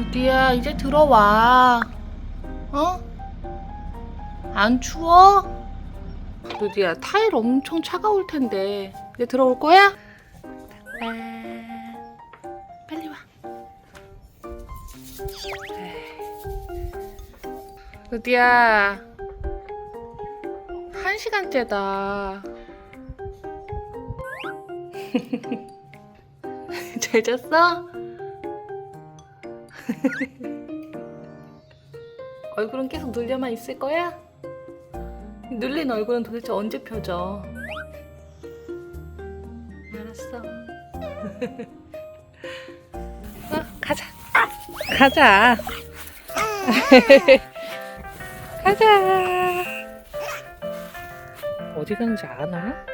루디야 이제 들어와 어? 안 추워? 루디야 타일 엄청 차가울 텐데 이제 들어올 거야? 아, 빨리 와 루디야 한 시간째다 잘 잤어? 얼굴은 계속 눌려만 있을 거야? 눌린 얼굴은 도대체 언제 펴져? 알았어. 어, 가자. 가자. 가자. 어디 가는지 아나?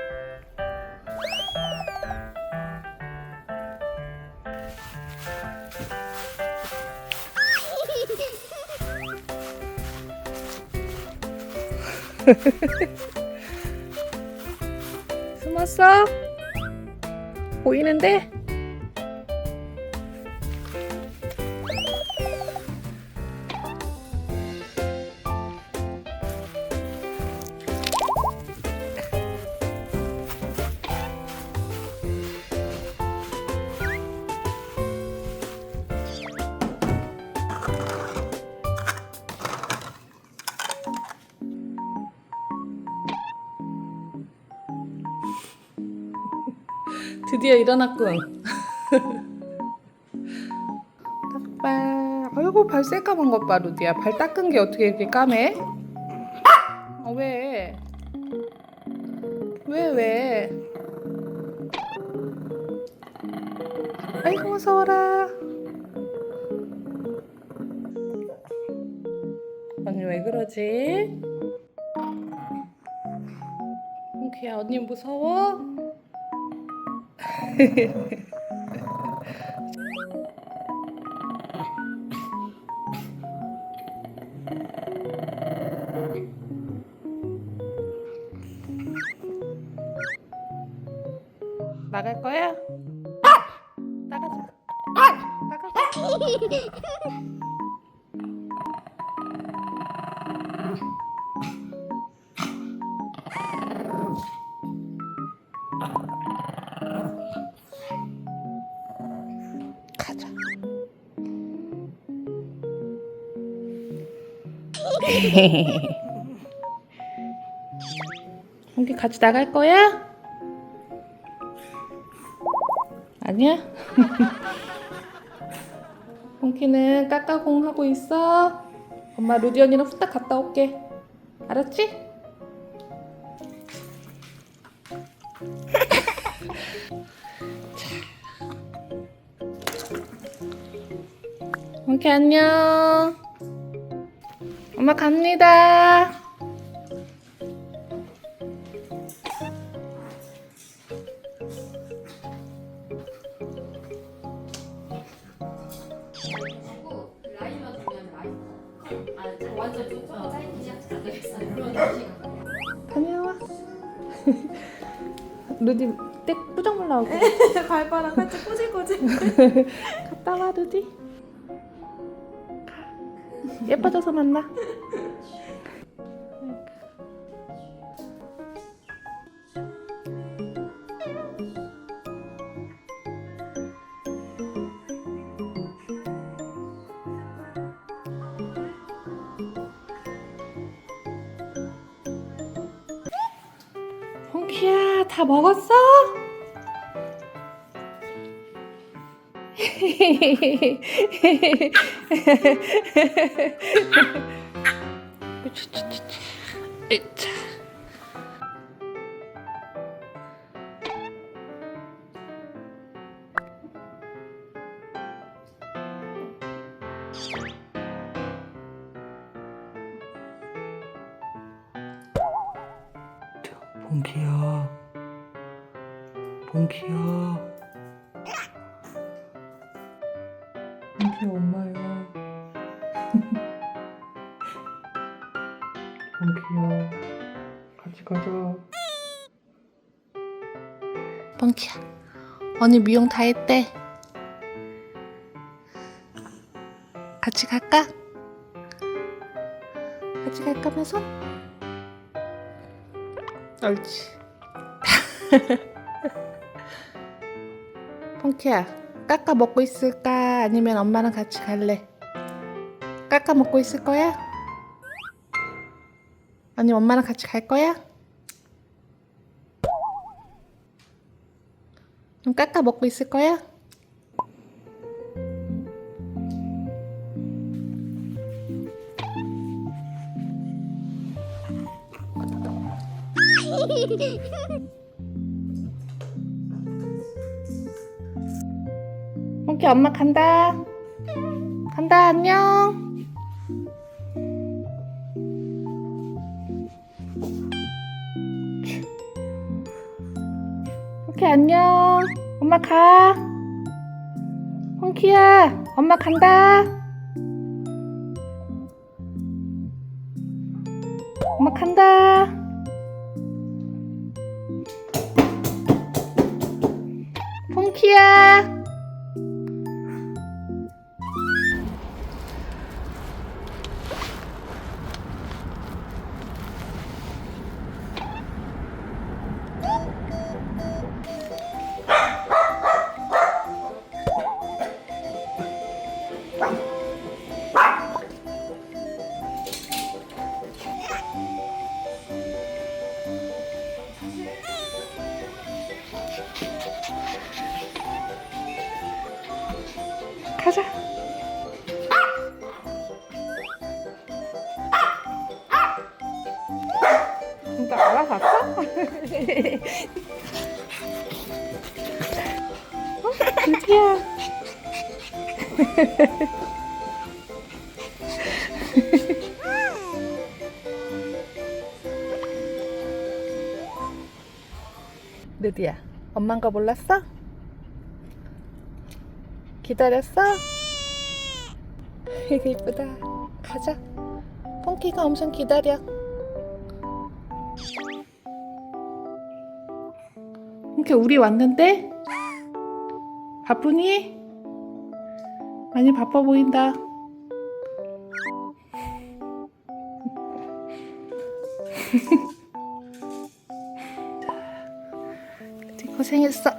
숨었어? 보이는데? 드디어 일어났군. 닭발. 아이고 발 새까만 것 봐, 루디야. 발 닦은 게 어떻게 이렇게 까매? 어, 왜? 왜 왜? 아이고 무서워라. 언니 왜 그러지? 오케이 언니 무서워? 나갈 거야? 나가자. 나가자. 가자. 홍기 같이 나갈 거야? 아니야? 홍키는 까까공 하고 있어. 엄마 루디 언니랑 후딱 갔다 올게. 알았지? 홍키 안녕. 엄마 갑니다. 라인만 라인. 아, 완전 좀. 다녀와. 루디 떼 뿌정물 나오고. 발바닥 살짝 꼬질꼬질. 갔다 와 루디. 예뻐져서 만나. 홍키야 다 먹었어? 으차. 봉키야 봉키야 봉키야 엄마야 봉키야 같이 가자 뻥키야. 언니 미용 다 했대. 같이 갈까? 같이 갈까면서? 옳지. 펑키야, 까까 먹고 있을까? 아니면 엄마랑 같이 갈래? 까까 먹고 있을 거야? 아니 엄마랑 같이 갈 거야? 그럼 까까 먹고 있을 거야? 오케이 엄마 간다. 간다 안녕. 오케이 안녕. 엄마 가. 홍키야 엄마 간다. 엄마 간다 가자. 진짜 알아봤어? 어? 드디어. 느디야, 엄만 거 몰랐어? 기다렸어? 되게 이쁘다. 가자. 펑키가 엄청 기다려. 이렇게 우리 왔는데? 바쁘니? 많이 바빠 보인다. 고생했어.